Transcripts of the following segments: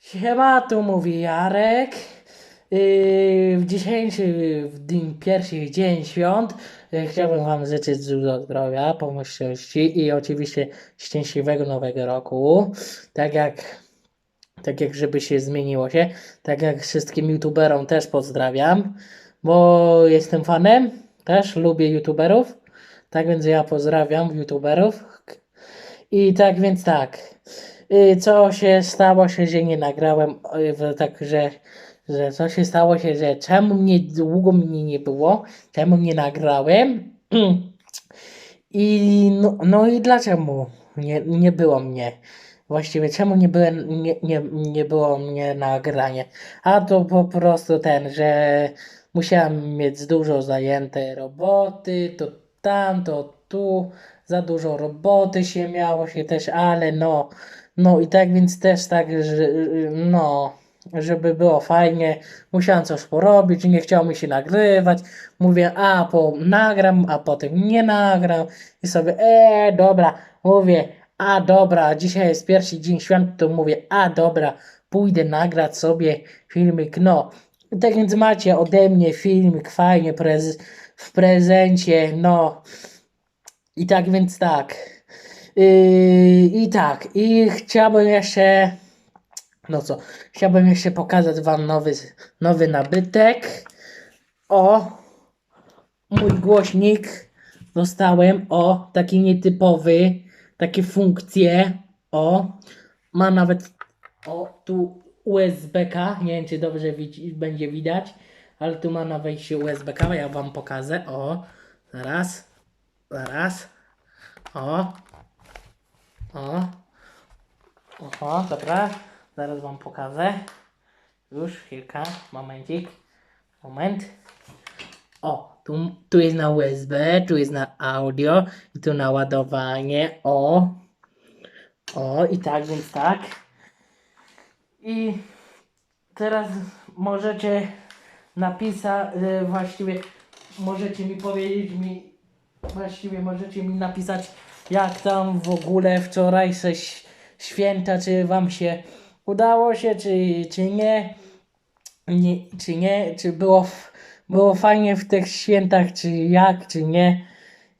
Siema, tu mówi Jarek. Yy, w dzisiejszy w dzień, pierwszy dzień świąt yy, chciałbym Wam życzyć dużo zdrowia, pomyślności i oczywiście szczęśliwego nowego roku. Tak jak, tak jak żeby się zmieniło się. Tak jak wszystkim youtuberom też pozdrawiam, bo jestem fanem, też lubię youtuberów. Tak więc ja pozdrawiam youtuberów. I tak więc tak. Y, Co się stało się, że nie nagrałem, y, w- tak, że, że co się stało się, że czemu mnie długo mnie nie było, czemu nie nagrałem i no, no i dlaczego nie, nie było mnie. Właściwie czemu nie, byłem, nie, nie, nie było mnie nagranie? A to po prostu ten, że musiałem mieć dużo zajęte roboty, to tam, to tu, za dużo roboty się miało się też, ale no, no i tak więc też tak, że no, żeby było fajnie, musiałem coś porobić, nie chciało mi się nagrywać, mówię, a po nagram, a potem nie nagram i sobie, e, dobra, mówię, a dobra, dzisiaj jest pierwszy dzień świąt, to mówię, a dobra, pójdę nagrać sobie filmik, no. Tak więc macie ode mnie filmik fajnie prez w prezencie, no. I tak więc tak. Yy, I tak, i chciałbym jeszcze, no co, chciałbym jeszcze pokazać Wam nowy, nowy nabytek. O, mój głośnik. Dostałem, o, taki nietypowy, takie funkcje, o, ma nawet, o, tu USB-K, nie wiem czy dobrze widzi, będzie widać, ale tu ma na wejściu USB-K, ja Wam pokażę, o, zaraz, zaraz, o, o. Oho, dobra. Zaraz wam pokażę. Już, chwilka, momencik. Moment. O, tu, tu jest na USB, tu jest na audio i tu na ładowanie. O. O, i tak, więc tak. I teraz możecie napisać, y, właściwie możecie mi powiedzieć mi, właściwie możecie mi napisać, jak tam w ogóle wczorajsze święta, czy wam się udało się, czy, czy nie, nie, czy nie, czy było, było fajnie w tych świętach, czy jak, czy nie.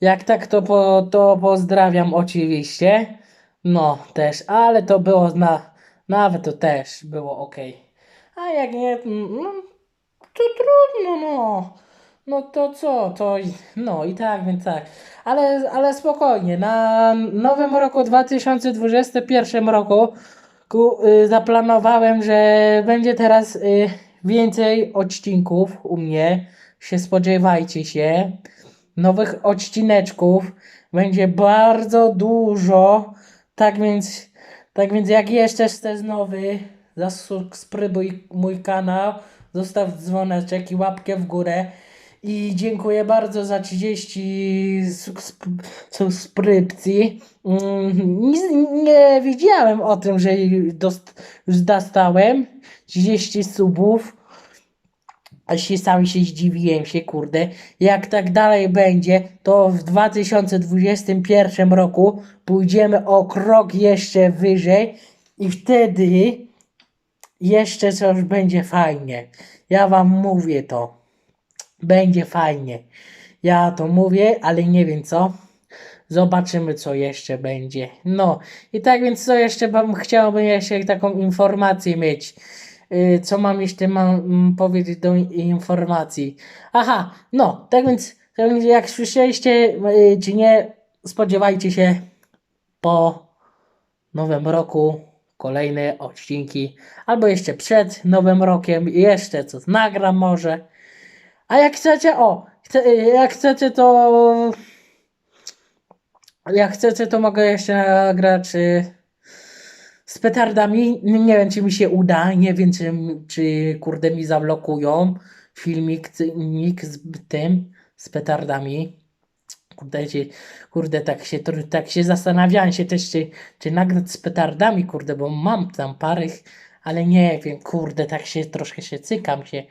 Jak tak, to, po, to pozdrawiam oczywiście. No, też, ale to było na, nawet to też było ok. A jak nie, no, to trudno, no. No to co, to no i tak, więc tak. Ale, ale spokojnie, na nowym roku 2021 roku ku, y, zaplanowałem, że będzie teraz y, więcej odcinków u mnie. Się spodziewajcie się. Nowych odcineczków będzie bardzo dużo. Tak więc, tak więc jak jeszcze jesteś nowy, zasubskrybuj mój kanał, zostaw dzwoneczek i łapkę w górę. I dziękuję bardzo za 30 subsp- subskrypcji. Mm, Nie, nie wiedziałem o tym, że dost, dostałem 30 subów. Aż się sam się zdziwiłem się, kurde. Jak tak dalej będzie, to w 2021 roku pójdziemy o krok jeszcze wyżej i wtedy jeszcze coś będzie fajnie. Ja wam mówię to. Będzie fajnie. Ja to mówię, ale nie wiem co. Zobaczymy, co jeszcze będzie. No, i tak więc co jeszcze wam chciałbym jeszcze taką informację mieć. Yy, co mam jeszcze mam mm, powiedzieć do in- informacji? Aha, no, tak więc, tak więc jak słyszeliście, yy, czy nie, spodziewajcie się po nowym roku kolejne odcinki, albo jeszcze przed nowym rokiem, jeszcze coś nagram może. A jak chcecie, o, chce, jak chcecie to, jak chcecie to mogę jeszcze nagrać y, z petardami. Nie wiem czy mi się uda, nie wiem czy, czy kurde mi zablokują filmik z tym, z petardami. Kurde, czy, kurde tak, się, tak się zastanawiałem się też, czy, czy nagrać z petardami, kurde, bo mam tam parę, ale nie wiem, kurde, tak się troszkę się cykam się,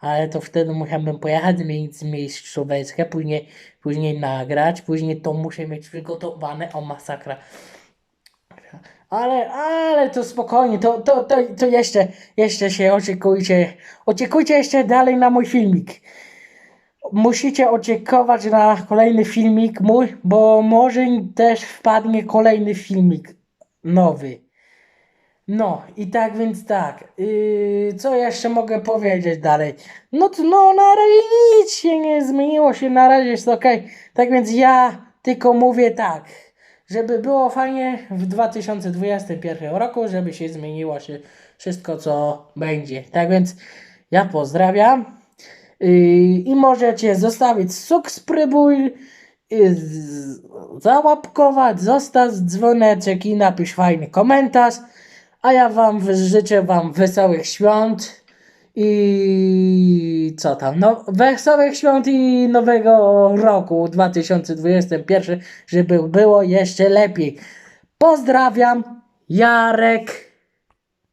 ale to wtedy musiałbym pojechać, zmienić miejscóweczkę, później, później nagrać, później to muszę mieć przygotowane, o masakra. Ale, ale to spokojnie, to, to, to, to jeszcze, jeszcze się oczekujcie, oczekujcie jeszcze dalej na mój filmik. Musicie oczekiwać na kolejny filmik mój, bo może też wpadnie kolejny filmik nowy. No i tak więc tak. Yy, co jeszcze mogę powiedzieć dalej? No no na razie nic się nie zmieniło się, na razie jest ok. Tak więc ja tylko mówię tak, żeby było fajnie w 2021 roku, żeby się zmieniło się wszystko co będzie. Tak więc ja pozdrawiam. Yy, I możecie zostawić subskrybuj, yy, załapkować, zostaw dzwoneczek i napisz fajny komentarz. A ja wam życzę wam wesołych świąt i co tam, no wesołych świąt i nowego roku 2021, żeby było jeszcze lepiej. Pozdrawiam, Jarek.